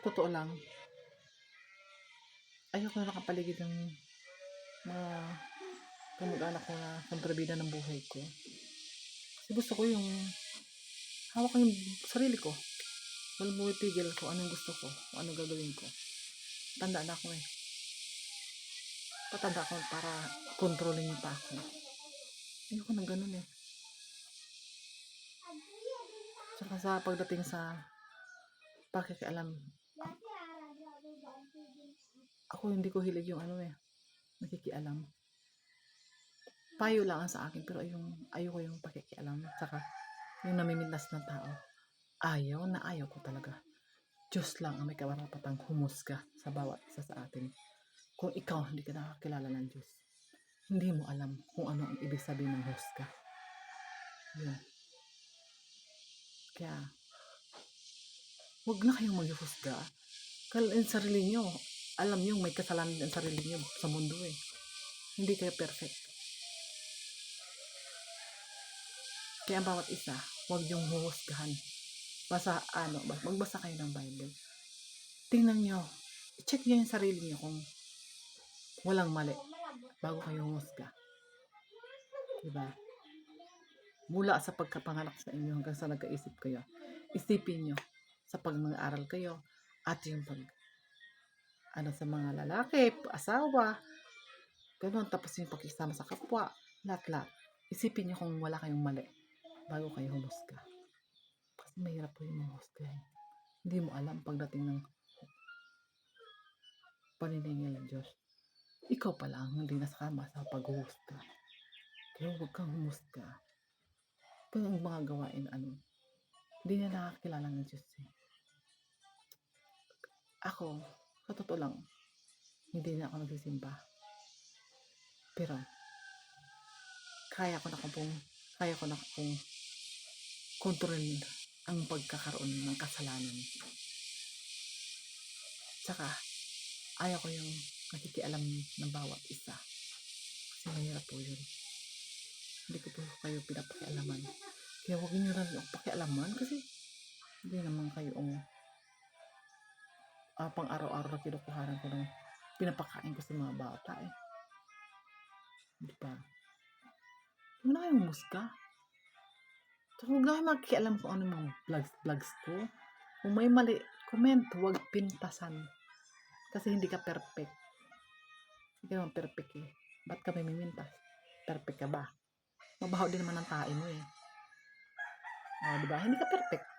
totoo lang, ayoko na nakapaligid ng mga kamag-anak ko na kontrabida ng buhay ko. Kasi gusto ko yung hawak ko yung sarili ko. Walang mo ipigil ko anong gusto ko, anong gagawin ko. Tanda na ako eh. Patanda ako para kontrolin pa ako. Ayoko ng ganun eh. Tsaka sa pagdating sa pakikialam, ako hindi ko hilig yung ano eh, nakikialam. Payo lang ang sa akin, pero yung, ayoko yung pakikialam. Tsaka, yung namimintas ng tao. Ayaw na ayaw ko talaga. Diyos lang ang may kawarapatang humusga sa bawat isa sa atin. Kung ikaw hindi ka nakakilala ng Diyos, hindi mo alam kung ano ang ibig sabihin ng husga. Yun. Kaya, huwag na kayong maghusga. Kalain sarili nyo. Alam nyo, may kasalanan ang sarili nyo sa mundo eh. Hindi kayo perfect. Kaya ang bawat isa, huwag yung huhusgahan. Basa, ano, bas- magbasa kayo ng Bible. Tingnan nyo, check nyo yung sarili nyo kung walang mali bago kayo humusga. Diba? Mula sa pagkapanganak sa inyo hanggang sa nagkaisip kayo, isipin nyo sa pag aral kayo at yung pag ano sa mga lalaki, asawa, ganun, tapos yung pakisama sa kapwa, lahat-lahat. Isipin nyo kung wala kayong mali bago kayo humusga. Kasi mahirap po yung humusga. Hindi mo alam pagdating ng paniningil ng Diyos. Ikaw pa lang hindi nasakama sa paghuhusga. Kaya huwag kang humusga. Kaya ang mga gawain, ano, hindi na nakakilala ng Diyos eh. Ako, sa lang, hindi na ako nagsisimba. Pero, kaya ko na kung kaya ko na kung kontrolin ang pagkakaroon ng kasalanan. Tsaka, ayaw ko yung nakikialam ng bawat isa. Kasi mahirap po yun. Hindi ko po kayo pinapakialaman. Kaya huwag niyo rin pakialaman kasi hindi naman kayo ang ah, pang araw-araw na kinukuhanan ko ng pinapakain ko sa mga bata eh. Di ba? Huwag na kayong musga. Huwag na kayong magkialam kung ano mga vlogs, vlogs ko. Kung may mali, comment, huwag pintasan. Kasi hindi ka perfect. Hindi ka naman perfect eh. Ba't ka may mimintas? Perfect ka ba? Mabaho din naman ang tae mo eh. Oh, di ba? Hindi ka perfect.